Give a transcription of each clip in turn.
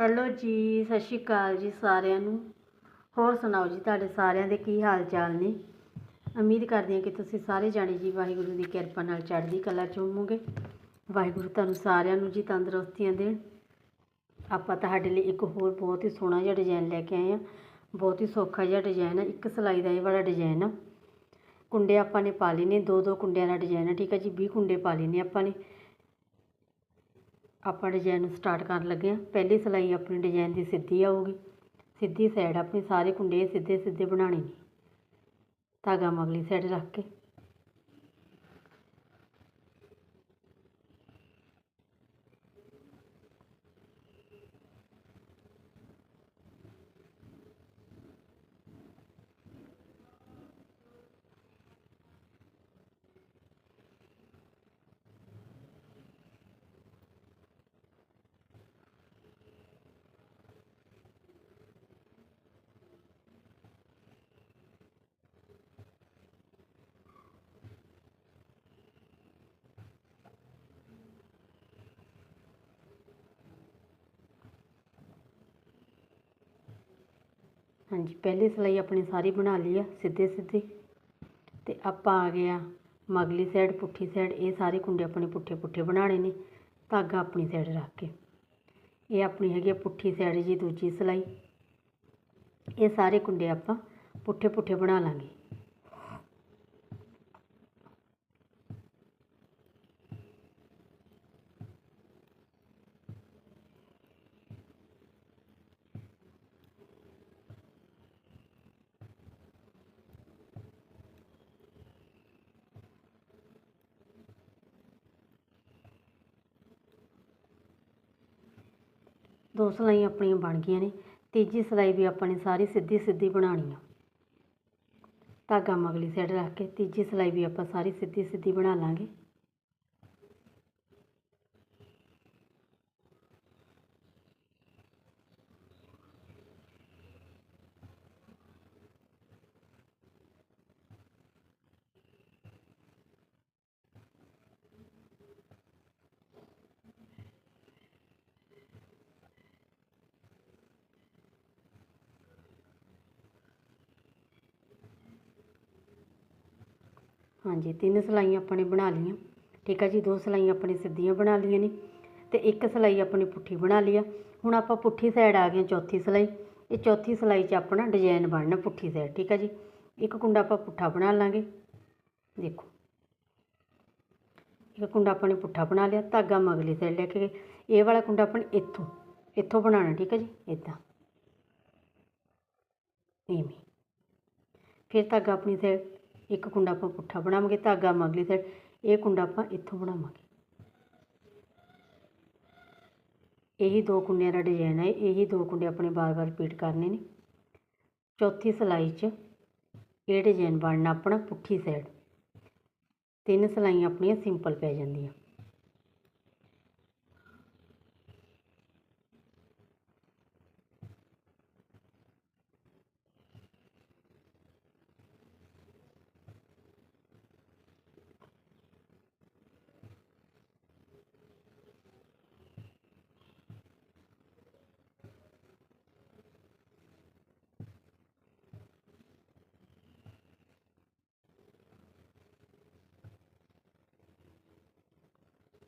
Hello ਜੀ, ਸਤਿ ਸ਼੍ਰੀ ਅਕਾਲ ਜੀ ਸਾਰਿਆਂ ਨੂੰ। ਹੋਰ ਸੁਣਾਓ ਜੀ, ਤੁਹਾਡੇ ਸਾਰਿਆਂ ਦੇ ਕੀ ਹਾਲ ਚਾਲ ਨੇ? ਉਮੀਦ ਕਰਦੀ ਹਾਂ ਕਿ ਤੁਸੀਂ ਸਾਰੇ ਜਾਣੇ ਜੀ ਵਾਹਿਗੁਰੂ ਦੀ ਕਿਰਪਾ ਨਾਲ ਚੜ੍ਹਦੀ ਕਲਾ ਚ ਹੋਵੋਗੇ। ਵਾਹਿਗੁਰੂ ਤੁਹਾਨੂੰ ਸਾਰਿਆਂ ਨੂੰ ਜੀ ਤੰਦਰੁਸਤੀਆਂ ਦੇਣ। ਆਪਾਂ ਤੁਹਾਡੇ ਲਈ ਇੱਕ ਹੋਰ ਬਹੁਤ ਹੀ ਸੋਹਣਾ ਜਿਹਾ ਡਿਜ਼ਾਈਨ ਲੈ ਕੇ ਆਏ ਹਾਂ। ਬਹੁਤ ਹੀ ਸੌਖਾ ਜਿਹਾ ਡਿਜ਼ਾਈਨ ਹੈ ਇੱਕ ਸਿਲਾਈ ਦਾ ਇਹ ਵਾਲਾ ਡਿਜ਼ਾਈਨ ਆ। ਕੁੰਡੇ ਆਪਾਂ ਨੇ ਪਾ ਲਏ ਨੇ ਦੋ ਦੋ ਕੁੰਡਿਆਂ ਦਾ ਡਿਜ਼ਾਈਨ ਹੈ ਠੀਕ ਹੈ ਜੀ 20 ਕੁੰਡੇ ਪਾ ਲਏ ਨੇ ਆਪਾਂ ਨੇ। ਆਪਾਂ ਡਿਜ਼ਾਈਨ ਨੂੰ ਸਟਾਰਟ ਕਰਨ ਲੱਗੇ ਹਾਂ। ਪਹਿਲੀ ਸਿਲਾਈ ਆਪਣੀ ਡਿਜ਼ਾਈਨ ਦੀ ਸਿੱਧੀ ਆਊਗੀ। ਸਿੱਧੀ ਸਾਈਡ ਆਪਣੀ ਸਾਰੇ ਕੁੰਡੇ ਸਿੱਧੇ ਸਿੱਧੇ ਬਣਾਉਣੇ ਨੇ। ਧਾਗਾ ਮਗਲੀ ਸਾਈਡ ਰੱਖ ਕੇ। ਹਾਂਜੀ, ਪਹਿਲੀ ਸਿਲਾਈ ਆਪਣੀ ਸਾਰੀ ਬਣਾ ਲਈ ਆ ਸਿੱਧੇ ਸਿੱਧੇ ਤੇ ਆਪਾਂ ਆ ਗਏ ਆ ਮਗਲੀ ਸਾਈਡ ਪੁੱਠੀ ਸਾਈਡ ਇਹ ਸਾਰੇ ਕੁੰਡੇ ਆਪਣੇ ਪੁੱਠੇ ਪੁੱਠੇ ਬਣਾਉਣੇ ਨੇ, ਧਾਗਾ ਆਪਣੀ ਸਾਈਡ ਰੱਖ ਕੇ। ਇਹ ਆਪਣੀ ਹੈਗੀ ਆ ਪੁੱਠੀ ਸਾਈਡ ਜੀ, ਦੂਜੀ ਸਿਲਾਈ। ਇਹ ਸਾਰੇ ਕੁੰਡੇ ਆਪਾਂ ਪੁੱਠੇ ਪੁੱਠੇ ਬਣਾ ਲਾਂਗੇ। ਦੋ ਸਿਲਾਈਆਂ ਆਪਣੀਆਂ ਬਣ ਗਈਆਂ ਨੇ, ਤੀਜੀ ਸਿਲਾਈ ਵੀ ਆਪਾਂ ਨੇ ਸਾਰੀ ਸਿੱਧੀ ਸਿੱਧੀ ਬਣਾਉਣੀ ਆ। ਧਾਗਾ ਮਗਲੀ ਸਾਈਡ ਰੱਖ ਕੇ ਤੀਜੀ ਸਿਲਾਈ ਵੀ ਆਪਾਂ ਸਾਰੀ ਸਿੱਧੀ ਸਿੱਧੀ ਬਣਾ ਲਾਂਗੇ। ਹਾਂਜੀ, ਤਿੰਨ ਸਿਲਾਈਆਂ ਆਪਾਂ ਨੇ ਬਣਾ ਲਈਆਂ। ਠੀਕ ਆ ਜੀ, ਦੋ ਸਿਲਾਈਆਂ ਆਪਣੇ ਸਿੱਧੀਆਂ ਬਣਾ ਲਈਆਂ ਨੇ ਤੇ ਇੱਕ ਸਿਲਾਈ ਆਪਣੀ ਪੁੱਠੀ ਬਣਾ ਲਈ ਆ। ਹੁਣ ਆਪਾਂ ਪੁੱਠੀ ਸਾਈਡ ਆ ਗਏ ਚੌਥੀ ਸਿਲਾਈ। ਇਹ ਚੌਥੀ ਸਿਲਾਈ 'ਚ ਆਪਣਾ ਡਿਜ਼ਾਈਨ ਬਣਨਾ ਪੁੱਠੀ ਸਾਈਡ ਠੀਕ ਆ ਜੀ। ਇੱਕ ਕੁੰਡਾ ਆਪਾਂ ਪੁੱਠਾ ਬਣਾ ਲਾਂਗੇ। ਦੇਖੋ। ਇੱਕ ਕੁੰਡਾ ਆਪਾਂ ਨੇ ਪੁੱਠਾ ਬਣਾ ਲਿਆ, ਧਾਗਾ ਮਗਲੀ ਸਾਈਡ ਲੈ ਕੇ ਗਏ। ਇਹ ਵਾਲਾ ਕੁੰਡਾ ਆਪਾਂ ਨੇ ਇੱਥੋਂ ਇੱਥੋਂ ਬਣਾਉਣਾ, ਠੀਕ ਹੈ ਜੀ ਇਦਾਂ ਇਵੇਂ ਫਿਰ ਧਾਗਾ ਆਪਣੀ ਸਾਈਡ ਇੱਕ ਕੁੰਡਾ ਆਪਾਂ ਪੁੱਠਾ ਬਣਾਵਾਂਗੇ, ਧਾਗਾ ਮਗਲੀ ਸਾਈਡ ਇਹ ਕੁੰਡਾ ਆਪਾਂ ਇੱਥੋਂ ਬਣਾਵਾਂਗੇ। ਇਹੀ ਦੋ ਕੁੰਡਿਆਂ ਦਾ ਡਿਜ਼ਾਈਨ ਹੈ ਇਹੀ ਦੋ ਕੁੰਡੇ ਆਪਣੇ ਬਾਰ-ਬਾਰ ਰਿਪੀਟ ਕਰਨੇ ਨੇ। ਚੌਥੀ ਸਿਲਾਈ 'ਚ ਇਹ ਡਿਜ਼ਾਈਨ ਬਣਨਾ ਆਪਣਾ ਪੁੱਠੀ ਸਾਈਡ ਤਿੰਨ ਸਿਲਾਈਆਂ ਆਪਣੀਆਂ ਸਿੰਪਲ ਪੈ ਜਾਂਦੀਆਂ।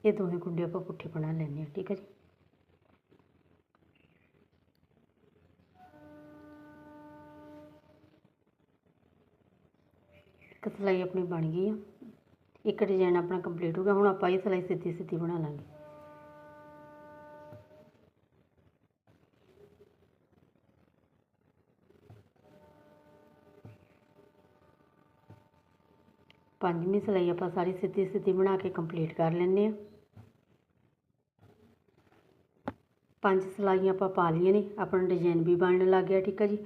ਇਹ ਦੋਵੇਂ ਕੁੰਡੇ ਆਪਾਂ ਪੁੱਠੇ ਬਣਾ ਲੈਣੇ ਆ ਠੀਕ ਹੈ ਜੀ ਇੱਕ ਸਿਲਾਈ ਆਪਣੀ ਬਣ ਗਈ ਆ ਇੱਕ ਡਿਜ਼ਾਈਨ ਆਪਣਾ ਕੰਪਲੀਟ ਹੋ ਗਿਆ ਹੁਣ ਆਪਾਂ ਇਹ ਸਿਲਾਈ ਸਿੱਧੀ ਸਿੱਧੀ ਬਣਾ ਲਾਂਗੇ ਪੰਜਵੀਂ ਸਿਲਾਈ ਆਪਾਂ ਸਾਰੀ ਸਿੱਧੀ ਸਿੱਧੀ ਬਣਾ ਕੇ ਕੰਪਲੀਟ ਕਰ ਲੈਂਦੇ ਆ ਪੰਜ ਸਿਲਾਈਆਂ ਆਪਾਂ ਪਾ ਲਈਆਂ ਨੇ, ਆਪਣਾ ਡਿਜ਼ਾਈਨ ਵੀ ਬਣਨ ਲੱਗ ਗਿਆ, ਠੀਕ ਹੈ ਜੀ।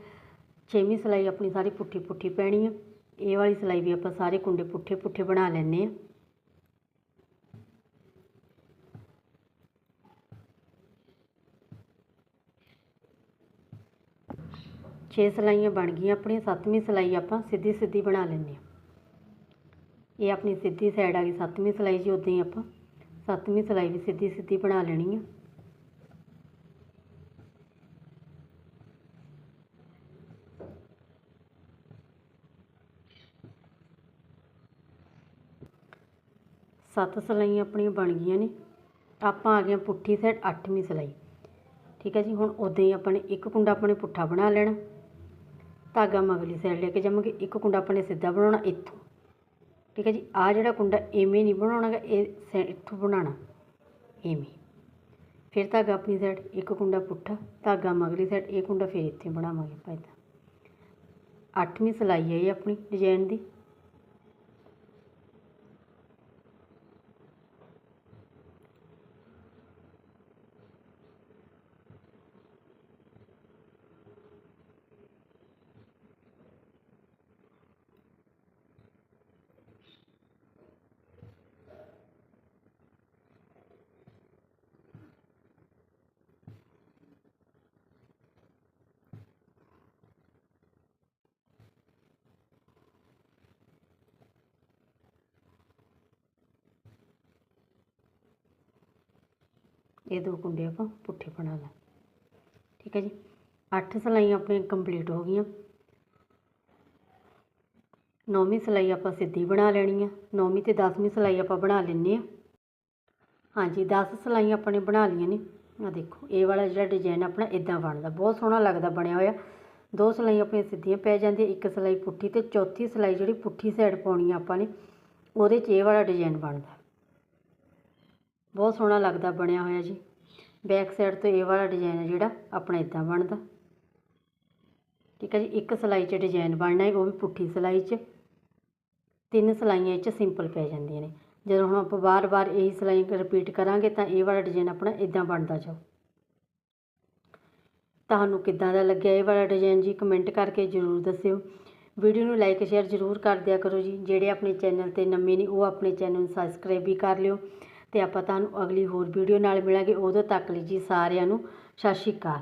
ਛੇਵੀਂ ਸਿਲਾਈ ਆਪਣੀ ਸਾਰੀ ਪੁੱਠੀ ਪੁੱਠੀ ਪੈਣੀ ਆ। ਇਹ ਵਾਲੀ ਸਿਲਾਈ ਵੀ ਆਪਾਂ ਸਾਰੇ ਕੁੰਡੇ ਪੁੱਠੇ ਪੁੱਠੇ ਬਣਾ ਲੈਂਦੇ ਆ। ਛੇ ਸਿਲਾਈਆਂ ਬਣ ਗਈਆਂ ਆਪਣੀਆਂ, ਸੱਤਵੀਂ ਸਿਲਾਈ ਆਪਾਂ ਸਿੱਧੀ ਸਿੱਧੀ ਬਣਾ ਲੈਂਦੇ ਹਾਂ ਇਹ ਆਪਣੀ ਸਿੱਧੀ ਸਾਈਡ ਆ ਗਈ, ਸੱਤਵੀਂ ਸਿਲਾਈ ਜੀ ਉਦਾਂ ਹੀ ਆਪਾਂ ਸੱਤਵੀਂ ਸਿਲਾਈ ਵੀ ਸਿੱਧੀ ਸਿੱਧੀ ਬਣਾ ਲੈਣੀ ਆ। ਸੱਤ ਸਿਲਾਈਆਂ ਆਪਣੀਆਂ ਬਣ ਗਈਆਂ ਨੇ। ਆਪਾਂ ਆ ਗਏ ਹਾਂ ਪੁੱਠੀ ਸਾਈਡ ਅੱਠਵੀਂ ਸਿਲਾਈ। ਠੀਕ ਹੈ ਜੀ, ਹੁਣ ਉਦਾਂ ਹੀ ਆਪਾਂ ਨੇ ਇੱਕ ਕੁੰਡਾ ਆਪਣੇ ਪੁੱਠਾ ਬਣਾ ਲੈਣਾ। ਧਾਗਾ ਮਗਲੀ ਸਾਈਡ ਲੈ ਕੇ ਜਾਵਾਂਗੇ। ਇੱਕ ਕੁੰਡਾ ਆਪਣੇ ਸਿੱਧਾ ਬਣਾਉਣਾ ਇੱਥੋਂ। ਠੀਕ ਹੈ ਜੀ ਆ ਜਿਹੜਾ ਕੁੰਡਾ ਐਵੇਂ ਨਹੀਂ ਬਣਾਉਣਾ ਗਾ ਇਹ ਸੈ- ਇੱਥੋਂ ਬਣਾਉਣਾ। ਐਵੇਂ। ਫਿਰ ਧਾਗਾ ਆਪਣੀ ਸਾਈਡ ਇੱਕ ਕੁੰਡਾ ਪੁੱਠਾ, ਧਾਗਾ ਮਗਲੀ ਸਾਈਡ ਇਹ ਕੁੰਡਾ ਫਿਰ ਇੱਥੇ ਬਣਾਵਾਂਗੇ ਭਾਈ ਇੱਦਾਂ। ਅੱਠਵੀਂ ਸਿਲਾਈ ਹੈ ਇਹ ਆਪਣੀ ਡਿਜ਼ਾਈਨ ਦੀ। ਇਹ ਦੋ ਕੁੰਡੇ ਆਪਾਂ ਪੁੱਠੇ ਬਣਾ ਲਾਂ। ਠੀਕ ਹੈ ਜੀ? ਅੱਠ ਸਿਲਾਈਆਂ ਆਪਣੀਆਂ ਕੰਪਲੀਟ ਹੋ ਗਈਆਂ। ਨੌਵੀਂ ਸਿਲਾਈ ਆਪਾਂ ਸਿੱਧੀ ਬਣਾ ਲੈਣੀ ਆ। ਨੌਵੀਂ ਤੇ 10ਵੀਂ ਸਿਲਾਈ ਆਪਾਂ ਬਣਾ ਲੈਂਦੇ ਆ। ਹਾਂਜੀ 10 ਸਿਲਾਈਆਂ ਆਪਾਂ ਨੇ ਬਣਾ ਲਈਆਂ ਨੇ। ਆ ਦੇਖੋ, ਇਹ ਵਾਲਾ ਜਿਹੜਾ ਡਿਜ਼ਾਈਨ ਆਪਣਾ ਇਦਾਂ ਬਣਦਾ। ਬਹੁਤ ਸੋਹਣਾ ਲੱਗਦਾ ਬਣਿਆ ਹੋਇਆ। ਦੋ ਸਿਲਾਈਆਂ ਆਪਣੀਆਂ ਸਿੱਧੀਆਂ ਪੈ ਜਾਂਦੀਆਂ, ਇੱਕ ਸਿਲਾਈ ਪੁੱਠੀ ਤੇ ਚੌਥੀ ਸਿਲਾਈ ਜਿਹੜੀ ਪੁੱਠੀ ਸਾਈਡ ਪਾਉਣੀ ਆ ਆਪਾਂ ਨੇ, ਉਹਦੇ 'ਚ ਇਹ ਵਾਲਾ ਡਿਜ਼ਾਈਨ ਬਣਦਾ। ਬਹੁਤ ਸੋਹਣਾ ਲੱਗਦਾ, ਬਣਿਆ ਹੋਇਆ ਜੀ। ਬੈਕ ਸਾਈਡ ਤੋਂ ਇਹ ਵਾਲਾ ਡਿਜ਼ਾਈਨ ਹੈ ਜਿਹੜਾ, ਆਪਣਾ ਇਦਾਂ ਬਣਦਾ। ਠੀਕ ਹੈ ਜੀ, ਇੱਕ ਸਿਲਾਈ 'ਚ ਡਿਜ਼ਾਈਨ ਬਣਨਾ ਹੈ, ਉਹ ਵੀ ਪੁੱਠੀ ਸਿਲਾਈ 'ਚ। ਤਿੰਨ ਸਿਲਾਈਆਂ ਇਹ 'ਚ ਸਿੰਪਲ ਪੈ ਜਾਂਦੀਆਂ ਨੇ। ਜਦੋਂ ਹੁਣ ਆਪਾਂ ਬਾਰ-ਬਾਰ ਇਹੀ ਸਿਲਾਈ ਰਿਪੀਟ ਕਰਾਂਗੇ, ਤਾਂ ਇਹ ਵਾਲਾ ਡਿਜ਼ਾਈਨ ਆਪਣਾ ਇਦਾਂ ਬਣਦਾ ਜਾਓ ਤੁਹਾਨੂੰ ਕਿੱਦਾਂ ਦਾ ਲੱਗਿਆ ਇਹ ਵਾਲਾ ਡਿਜ਼ਾਈਨ ਜੀ ਕਮੈਂਟ ਕਰਕੇ ਜ਼ਰੂਰ ਦੱਸਿਓ। ਵੀਡੀਓ ਨੂੰ ਲਾਈਕ ਸ਼ੇਅਰ ਜ਼ਰੂਰ ਕਰ ਦਿਆ ਕਰੋ ਜੀ। ਜਿਹੜੇ ਆਪਣੇ ਚੈਨਲ ਤੇ ਨਵੇਂ ਨੇ, ਉਹ ਆਪਣੇ ਚੈਨਲ ਨੂੰ ਸਬਸਕ੍ਰਾਈਬ ਵੀ ਕਰ ਲਿਓ। ਅਤੇ ਆਪਾਂ ਤੁਹਾਨੂੰ ਅਗਲੀ ਹੋਰ ਵੀਡੀਓ ਨਾਲ ਮਿਲਾਂਗੇ। ਉਦੋਂ ਤੱਕ ਲਈ ਜੀ ਸਾਰਿਆਂ ਨੂੰ ਸਤਿ ਸ਼੍ਰੀ ਅਕਾਲ।